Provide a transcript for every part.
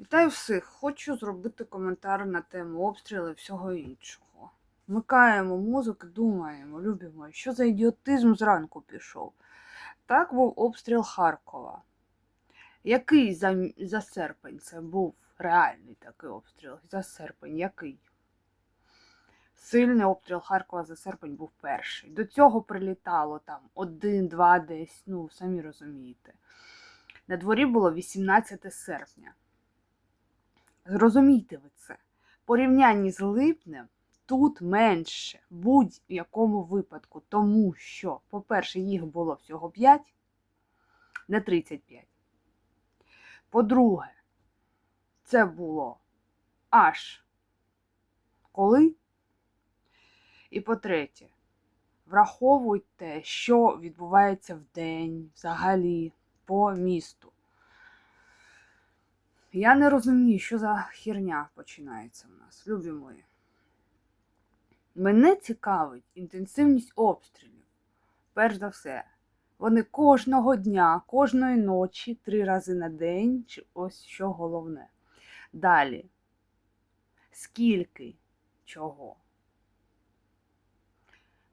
Вітаю всіх! Хочу зробити коментар на тему обстріли і всього іншого. Вмикаємо мозок і думаємо, любимо, що за ідіотизм зранку пішов. Так був обстріл Харкова. Який за, за серпень це був реальний такий обстріл? За серпень який? Сильний обстріл Харкова за серпень був перший. До цього прилітало там один-два десь, ну, самі розумієте. На дворі було 18 серпня. Зрозумійте ви це. Порівнянні з липнем тут менше будь-якому випадку, тому що, по-перше, їх було всього 5, не 35. По-друге, це було аж коли. І по-третє, враховуйте, що відбувається в день взагалі по місту. Я не розумію, що за херня починається в нас, любі мої. Мене цікавить інтенсивність обстрілів. Перш за все, вони кожного дня, кожної ночі, три рази на день, чи ось що головне. Далі. Скільки чого?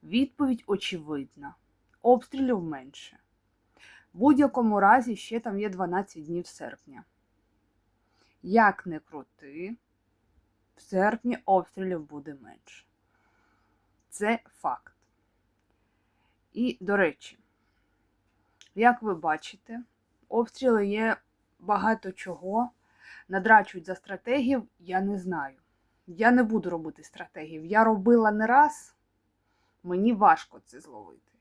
Відповідь очевидна. Обстрілів менше. В будь-якому разі ще там є 12 днів серпня. Як не крути, в серпні обстрілів буде менше. Це факт. І, до речі, як ви бачите, обстріли є багато чого. Надрачують за стратегів, я не знаю. Я не буду робити стратегів. Я робила не раз, мені важко це зловити.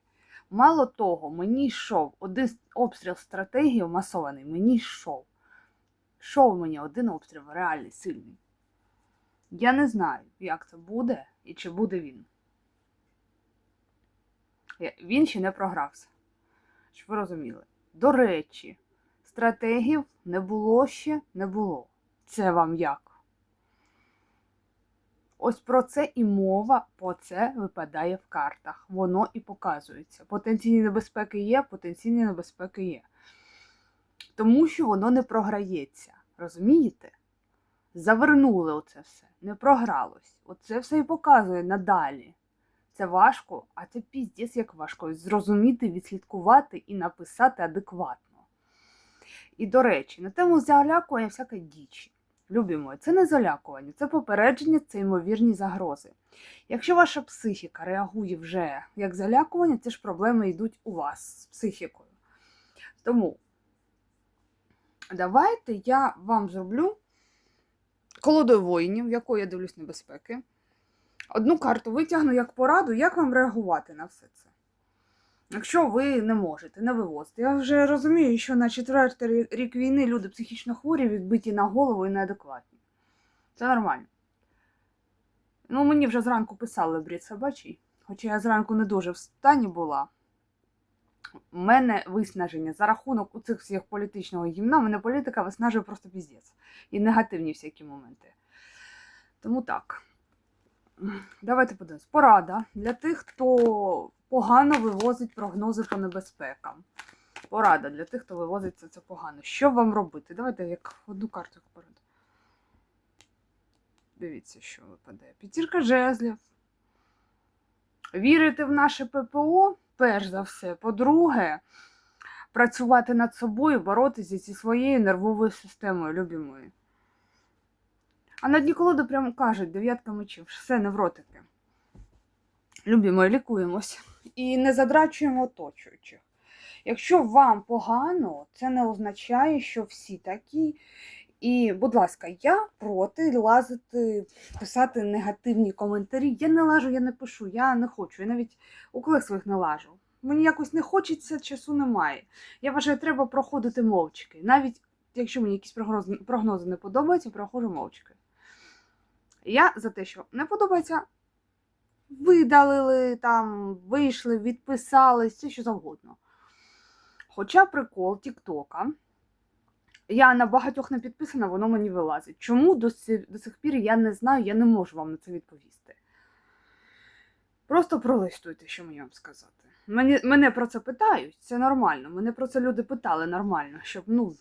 Мало того, мені йшов один обстріл стратегів масований, мені йшов. Йшов мені один обстріл реальний, сильний. Я не знаю, як це буде і чи буде він. Він ще не програвся. Щоб ви розуміли. До речі, стратегів не було ще, не було. Це вам як? Ось про це і мова, по це випадає в картах. Воно і показується. Потенційні небезпеки є, потенційні небезпеки є. Тому що воно не програється. Розумієте? Завернули оце все, не програлось. Оце все і показує надалі. Це важко, а це піздець як важко. Зрозуміти, відслідкувати і написати адекватно. І, до речі, на тему залякування всякої дічі. Любі мої, це не залякування, це попередження, це ймовірні загрози. Якщо ваша психіка реагує вже як залякування, ці ж проблеми йдуть у вас з психікою. Тому давайте я вам зроблю колодою воїнів, якою я дивлюсь небезпеки. Одну карту витягну як пораду, як вам реагувати на все це. Якщо ви не можете, не вивозите. Я вже розумію, що на четвертий рік війни люди психічно хворі, відбиті на голову і неадекватні. Це нормально. Ну, мені вже зранку писали брід собачий, хоча я зранку не дуже в стані була. Мене виснаження за рахунок у цих всіх політичного гімна, мене політика виснажує просто піздець. І негативні всякі моменти. Тому так. Давайте подивимось. Порада для тих, хто погано вивозить прогнози по небезпекам. Порада для тих, хто вивозить це, це погано. Що вам робити? Давайте як одну карту пораду. Дивіться, що випадає. П'ятірка жезлів. Вірити в наше ППО, перш за все. По-друге, працювати над собою, боротися зі своєю нервовою системою, любі мої. А на дні колоди прямо кажуть, дев'ятка мечів, все невротики. Любі мої, лікуємось. І не задрачуємо оточуючих. Якщо вам погано, це не означає, що всі такі. І, будь ласка, я проти лазити, писати негативні коментарі. Я не лажу, я не пишу, я не хочу. Я навіть у колег своїх не лажу. Мені якось не хочеться, часу немає. Я вважаю, треба проходити мовчки. Навіть якщо мені якісь прогнози, прогнози не подобаються, проходжу мовчки. Я за те, що не подобається, видалили там, вийшли, відписались, все що завгодно. Хоча прикол Тіктока, я на багатьох не підписана, воно мені вилазить. Чому до сих, до сих пір я не знаю, я не можу вам на це відповісти. Просто пролистуйте, що мені вам сказати. Мені, мене про це питають, це нормально. Мене про це люди питали нормально, щоб, ну,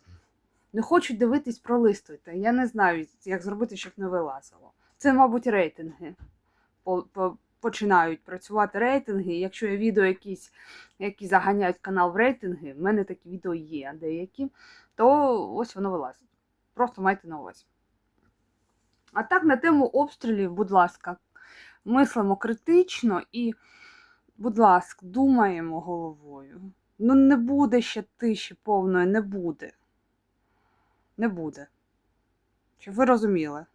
Не хочуть дивитись, пролистуйте. Я не знаю, як зробити, щоб не вилазило. Це, мабуть, рейтинги. По- по- Починають працювати рейтинги. Якщо є відео якісь, які заганяють канал в рейтинги, в мене такі відео є деякі, то ось воно вилазить. Просто майте на увазі. А так, на тему обстрілів, будь ласка, мислимо критично і, будь ласка, думаємо головою. Ну, не буде ще тиші повної, не буде. Не буде. Щоб ви розуміли.